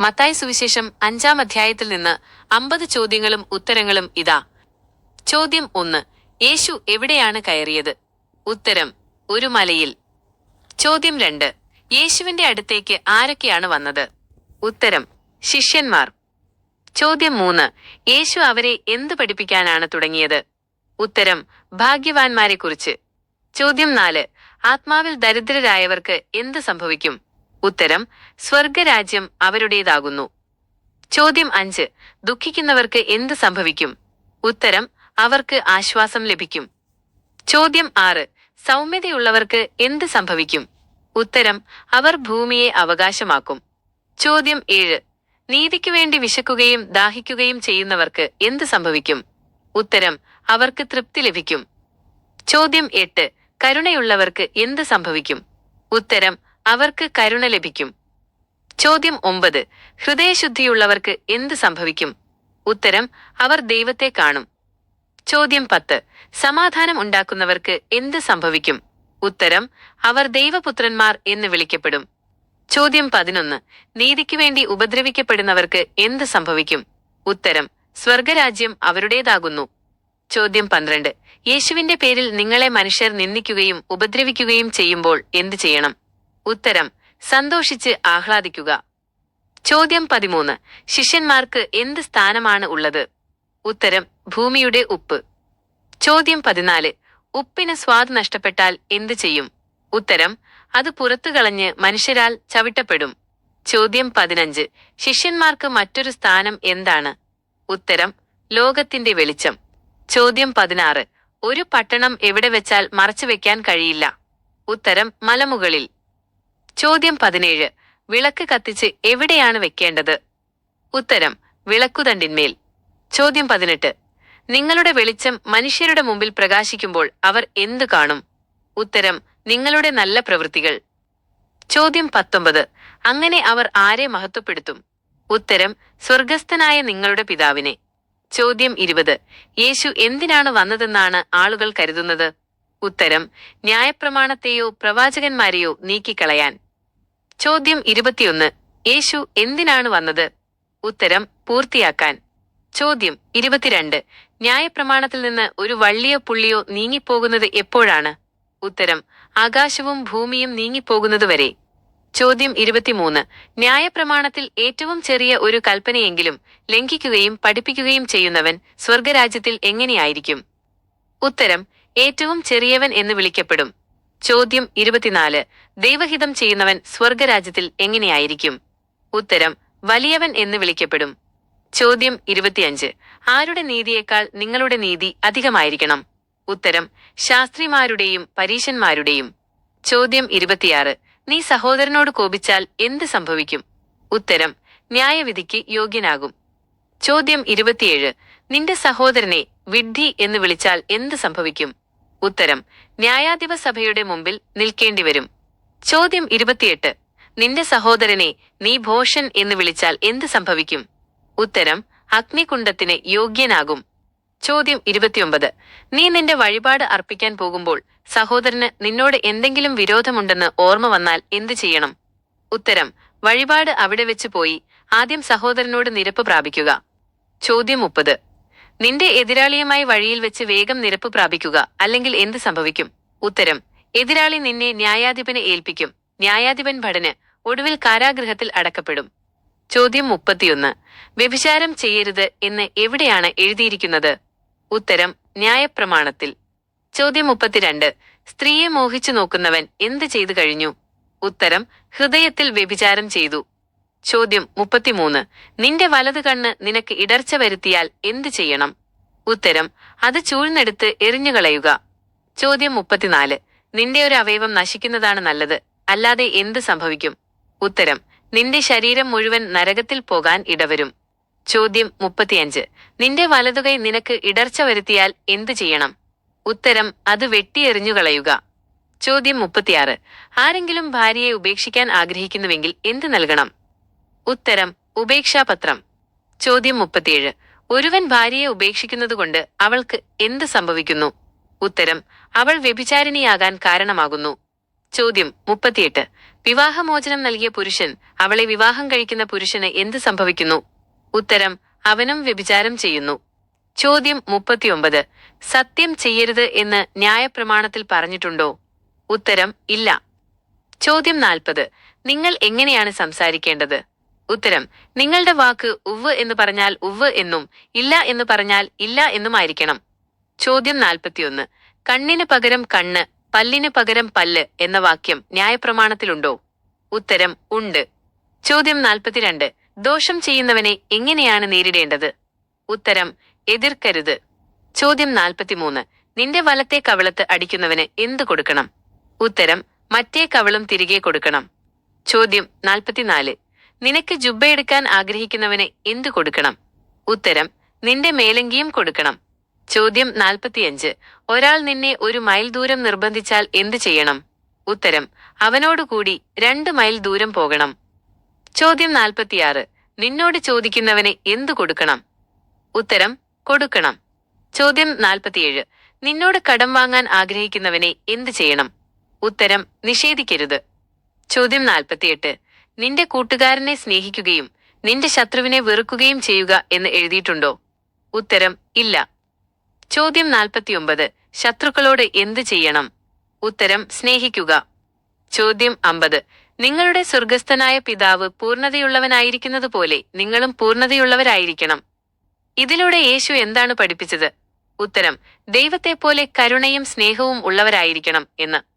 മത്തായി സുവിശേഷം അഞ്ചാം അധ്യായത്തിൽ നിന്ന് അമ്പത് ചോദ്യങ്ങളും ഉത്തരങ്ങളും ഇതാ. ചോദ്യം ഒന്ന് യേശു എവിടെയാണ് കയറിയത്? ഉത്തരം ഒരു മലയിൽ. ചോദ്യം രണ്ട് യേശുവിന്റെ അടുത്തേക്ക് ആരൊക്കെയാണ് വന്നത്? ഉത്തരം ശിഷ്യന്മാർ. ചോദ്യം മൂന്ന് യേശു അവരെ എന്ത് പഠിപ്പിക്കാനാണ് തുടങ്ങിയത്? ഉത്തരം ഭാഗ്യവാന്മാരെക്കുറിച്ച്. ചോദ്യം നാല് ആത്മാവിൽ ദരിദ്രരായവർക്ക് എന്ത് സംഭവിക്കും? ഉത്തരം സ്വർഗരാജ്യം അവരുടേതാകുന്നു. ചോദ്യം അഞ്ച്. ദുഃഖിക്കുന്നവർക്ക് എന്ത് സംഭവിക്കും? ഉത്തരം അവർക്ക് ആശ്വാസം ലഭിക്കും. ചോദ്യം ആറ്. സൗമ്യതയുള്ളവർക്ക് എന്ത് സംഭവിക്കും? ഉത്തരം അവർ ഭൂമിയെ അവകാശമാക്കും. ചോദ്യം ഏഴ്. നീതിക്കു വേണ്ടി വിശക്കുകയും ദാഹിക്കുകയും ചെയ്യുന്നവർക്ക് എന്ത് സംഭവിക്കും? ഉത്തരം അവർക്ക് തൃപ്തി ലഭിക്കും. ചോദ്യം എട്ട്. കരുണയുള്ളവർക്ക് എന്ത് സംഭവിക്കും? ഉത്തരം അവർക്ക് കരുണ ലഭിക്കും. ചോദ്യം ഒമ്പത്. ഹൃദയശുദ്ധിയുള്ളവർക്ക് എന്ത് സംഭവിക്കും? ഉത്തരം അവർ ദൈവത്തെ കാണും. ചോദ്യം പത്ത്. സമാധാനം ഉണ്ടാക്കുന്നവർക്ക് എന്ത് സംഭവിക്കും? ഉത്തരം അവർ ദൈവപുത്രന്മാർ എന്ന് വിളിക്കപ്പെടും. ചോദ്യം പതിനൊന്ന്. നീതിക്ക് വേണ്ടി ഉപദ്രവിക്കപ്പെടുന്നവർക്ക് എന്ത് സംഭവിക്കും? ഉത്തരം സ്വർഗരാജ്യം അവരുടേതാകുന്നു. ചോദ്യം പന്ത്രണ്ട്. യേശുവിന്റെ പേരിൽ നിങ്ങളെ മനുഷ്യർ നിന്ദിക്കുകയും ഉപദ്രവിക്കുകയും ചെയ്യുമ്പോൾ എന്തു ചെയ്യണം? ഉത്തരം. സന്തോഷിച്ച് ആഹ്ലാദിക്കുക. ചോദ്യം പതിമൂന്ന്. ശിഷ്യന്മാർക്ക് എന്ത് സ്ഥാനമാണ് ഉള്ളത്? ഉത്തരം ഭൂമിയുടെ ഉപ്പ്. ചോദ്യം പതിനാല്. ഉപ്പിന് സ്വാദ് നഷ്ടപ്പെട്ടാൽ എന്തു ചെയ്യും? ഉത്തരം അത് പുറത്തു കളഞ്ഞ് മനുഷ്യരാൽ ചവിട്ടപ്പെടും. ചോദ്യം പതിനഞ്ച്. ശിഷ്യന്മാർക്ക് മറ്റൊരു സ്ഥാനം എന്താണ്? ഉത്തരം ലോകത്തിന്റെ വെളിച്ചം. ചോദ്യം പതിനാറ്. ഒരു പട്ടണം എവിടെ വെച്ചാൽ മറച്ചു വെക്കാൻ കഴിയില്ല? ഉത്തരം മലമുകളിൽ. ചോദ്യം പതിനേഴ്. വിളക്ക് കത്തിച്ച് എവിടെയാണ് വെക്കേണ്ടത്? ഉത്തരം വിളക്കുതണ്ടിന്മേൽ ചോദ്യം പതിനെട്ട്. നിങ്ങളുടെ വെളിച്ചം മനുഷ്യരുടെ മുമ്പിൽ പ്രകാശിക്കുമ്പോൾ അവർ എന്തു കാണും? ഉത്തരം നിങ്ങളുടെ നല്ല പ്രവൃത്തികൾ. ചോദ്യം പത്തൊമ്പത്. അങ്ങനെ അവർ ആരെ മഹത്വപ്പെടുത്തും? ഉത്തരം സ്വർഗസ്ഥനായ നിങ്ങളുടെ പിതാവിനെ. ചോദ്യം ഇരുപത്. യേശു എന്തിനാണ് വന്നതെന്നാണ് ആളുകൾ കരുതുന്നത്? ഉത്തരം ന്യായപ്രമാണത്തെയോ പ്രവാചകന്മാരെയോ നീക്കിക്കളയാൻ. ചോദ്യം ഇരുപത്തിയൊന്ന് യേശു എന്തിനാണ് വന്നത്? ഉത്തരം പൂർത്തിയാക്കാൻ. ചോദ്യം ഇരുപത്തിരണ്ട് ന്യായപ്രമാണത്തിൽ നിന്ന് ഒരു വള്ളിയോ പുള്ളിയോ നീങ്ങിപ്പോകുന്നത് എപ്പോഴാണ്? ഉത്തരം ആകാശവും ഭൂമിയും നീങ്ങിപ്പോകുന്നത് വരെ. ചോദ്യം ഇരുപത്തിമൂന്ന് ന്യായപ്രമാണത്തിൽ ഏറ്റവും ചെറിയ ഒരു കൽപ്പനയെങ്കിലും ലംഘിക്കുകയും പഠിപ്പിക്കുകയും ചെയ്യുന്നവൻ സ്വർഗരാജ്യത്തിൽ എങ്ങനെയായിരിക്കും? ഉത്തരം ഏറ്റവും ചെറിയവൻ എന്ന് വിളിക്കപ്പെടും. ചോദ്യം ഇരുപത്തിനാല്. ദൈവഹിതം ചെയ്യുന്നവൻ സ്വർഗരാജ്യത്തിൽ എങ്ങനെയായിരിക്കും? ഉത്തരം വലിയവൻ എന്ന് വിളിക്കപ്പെടും. ചോദ്യം ഇരുപത്തിയഞ്ച്. ആരുടെ നീതിയേക്കാൾ നിങ്ങളുടെ നീതി അധികമായിരിക്കണം? ഉത്തരം ശാസ്ത്രിമാരുടെയും പരീശന്മാരുടെയും. ചോദ്യം ഇരുപത്തിയാറ്. നീ സഹോദരനോട് കോപിച്ചാൽ എന്ത് സംഭവിക്കും? ഉത്തരം ന്യായവിധിക്ക് യോഗ്യനാകും. ചോദ്യം ഇരുപത്തിയേഴ്. നിന്റെ സഹോദരനെ വിഡ്ഢി എന്ന് വിളിച്ചാൽ എന്ത് സംഭവിക്കും? ഉത്തരം. ന്യായാധിപ സഭയുടെ മുമ്പിൽ നിൽക്കേണ്ടി വരും ചോദ്യം ഇരുപത്തിയെട്ട്. നിന്റെ സഹോദരനെ നീ ഭോഷൻ എന്ന് വിളിച്ചാൽ എന്ത് സംഭവിക്കും? ഉത്തരം അഗ്നികുണ്ടത്തിന് യോഗ്യനാകും. ചോദ്യം ഇരുപത്തിയൊമ്പത്. നീ നിന്റെ വഴിപാട് അർപ്പിക്കാൻ പോകുമ്പോൾ സഹോദരന് നിന്നോട് എന്തെങ്കിലും വിരോധമുണ്ടെന്ന് ഓർമ്മ വന്നാൽ എന്തു ചെയ്യണം? ഉത്തരം വഴിപാട് അവിടെ വെച്ച് പോയി ആദ്യം സഹോദരനോട് നിരപ്പ് പ്രാപിക്കുക. ചോദ്യം മുപ്പത്. നിന്റെ എതിരാളിയുമായി വഴിയിൽ വെച്ച് വേഗം നിരപ്പ് പ്രാപിക്കുക അല്ലെങ്കിൽ എന്ത് സംഭവിക്കും? ഉത്തരം എതിരാളി നിന്നെ ന്യായാധിപനെ ഏൽപ്പിക്കും. ന്യായാധിപൻ ഭടന് ഒടുവിൽ കാരാഗൃഹത്തിൽ അടക്കപ്പെടും. ചോദ്യം മുപ്പത്തിയൊന്ന് വ്യഭിചാരം ചെയ്യരുത് എന്ന് എവിടെയാണ് എഴുതിയിരിക്കുന്നത്? ഉത്തരം ന്യായപ്രമാണത്തിൽ. ചോദ്യം മുപ്പത്തിരണ്ട് സ്ത്രീയെ മോഹിച്ചു നോക്കുന്നവൻ എന്ത് ചെയ്തു കഴിഞ്ഞു? ഉത്തരം ഹൃദയത്തിൽ വ്യഭിചാരം ചെയ്തു. ചോദ്യം മുപ്പത്തിമൂന്ന്. നിന്റെ വലത് കണ്ണ് നിനക്ക് ഇടർച്ച വരുത്തിയാൽ എന്ത് ചെയ്യണം? ഉത്തരം അത് ചൂഴ്ന്നെടുത്ത് എറിഞ്ഞുകളയുക ചോദ്യം മുപ്പത്തിനാല്. നിന്റെ ഒരു അവയവം നശിക്കുന്നതാണ് നല്ലത് അല്ലാതെ എന്ത് സംഭവിക്കും? ഉത്തരം നിന്റെ ശരീരം മുഴുവൻ നരകത്തിൽ പോകാൻ ഇടവരും. ചോദ്യം മുപ്പത്തിയഞ്ച്. നിന്റെ വലതുകൈ നിനക്ക് ഇടർച്ച വരുത്തിയാൽ എന്തു ചെയ്യണം? ഉത്തരം അത് വെട്ടിയെറിഞ്ഞുകളയുക ചോദ്യം മുപ്പത്തിയാറ്. ആരെങ്കിലും ഭാര്യയെ ഉപേക്ഷിക്കാൻ ആഗ്രഹിക്കുന്നുവെങ്കിൽ എന്ത് നൽകണം? ഉത്തരം ഉപേക്ഷാപത്രം. ചോദ്യം മുപ്പത്തിയേഴ്. ഒരുവൻ ഭാര്യയെ ഉപേക്ഷിക്കുന്നത് കൊണ്ട് അവൾക്ക് എന്ത് സംഭവിക്കുന്നു? ഉത്തരം അവൾ വ്യഭിചാരിണിയാകാൻ കാരണമാകുന്നു. ചോദ്യം മുപ്പത്തിയെട്ട്. വിവാഹമോചനം നൽകിയ പുരുഷൻ അവളെ വിവാഹം കഴിക്കുന്ന പുരുഷന് എന്ത് സംഭവിക്കുന്നു? ഉത്തരം അവനും വ്യഭിചാരം ചെയ്യുന്നു. ചോദ്യം മുപ്പത്തിയൊമ്പത്. സത്യം ചെയ്യരുത് എന്ന് ന്യായപ്രമാണത്തിൽ പറഞ്ഞിട്ടുണ്ടോ? ഉത്തരം ഇല്ല. ചോദ്യം നാൽപ്പത്. നിങ്ങൾ എങ്ങനെയാണ് സംസാരിക്കേണ്ടത്? ഉത്തരം. നിങ്ങളുടെ വാക്ക് ഉവ് എന്ന് പറഞ്ഞാൽ ഉവ് എന്നും ഇല്ല എന്ന് പറഞ്ഞാൽ ഇല്ല എന്നുമായിരിക്കണം. ചോദ്യം നാൽപ്പത്തിയൊന്ന്. കണ്ണിന് പകരം കണ്ണ് പല്ലിന് പകരം പല്ല് എന്ന വാക്യം ന്യായപ്രമാണത്തിലുണ്ടോ? ഉത്തരം ഉണ്ട്. ചോദ്യം നാൽപ്പത്തിരണ്ട്. ദോഷം ചെയ്യുന്നവനെ എങ്ങനെയാണ് നേരിടേണ്ടത്? ഉത്തരം എതിർക്കരുത്. ചോദ്യം നാൽപ്പത്തിമൂന്ന്. നിന്റെ വലത്തെ കവിളത്ത് അടിക്കുന്നവന് എന്തു കൊടുക്കണം? ഉത്തരം മറ്റേ കവിളും തിരികെ കൊടുക്കണം. ചോദ്യം നാൽപ്പത്തിനാല്. നിനക്ക് ജുബ്ബയെടുക്കാൻ ആഗ്രഹിക്കുന്നവന് എന്തു കൊടുക്കണം? ഉത്തരം നിന്റെ മേലങ്കിയും കൊടുക്കണം. ചോദ്യം നാൽപ്പത്തിയഞ്ച്. ഒരാൾ നിന്നെ ഒരു മൈൽ ദൂരം നിർബന്ധിച്ചാൽ എന്തു ചെയ്യണം? ഉത്തരം അവനോടുകൂടി രണ്ട് മൈൽ ദൂരം പോകണം. ചോദ്യം നാൽപ്പത്തിയാറ്. നിന്നോട് ചോദിക്കുന്നവന് എന്തു കൊടുക്കണം? ഉത്തരം കൊടുക്കണം. ചോദ്യം നാൽപ്പത്തിയേഴ്. നിന്നോട് കടം വാങ്ങാൻ ആഗ്രഹിക്കുന്നവനെ എന്തു ചെയ്യണം? ഉത്തരം നിഷേധിക്കരുത്. ചോദ്യം നാൽപ്പത്തിയെട്ട്. നിന്റെ കൂട്ടുകാരനെ സ്നേഹിക്കുകയും നിന്റെ ശത്രുവിനെ വെറുക്കുകയും ചെയ്യുക എന്ന് എഴുതിയിട്ടുണ്ടോ? ഉത്തരം ഇല്ല. ചോദ്യം നാൽപ്പത്തിയൊമ്പത് ശത്രുക്കളോട് എന്ത് ചെയ്യണം? ഉത്തരം സ്നേഹിക്കുക. ചോദ്യം അമ്പത് നിങ്ങളുടെ സ്വർഗസ്ഥനായ പിതാവ് പൂർണതയുള്ളവനായിരിക്കുന്നത് പോലെ നിങ്ങളും പൂർണതയുള്ളവരായിരിക്കണം. ഇതിലൂടെ യേശു എന്താണ് പഠിപ്പിച്ചത്? ഉത്തരം ദൈവത്തെപ്പോലെ കരുണയും സ്നേഹവും ഉള്ളവരായിരിക്കണം എന്ന്.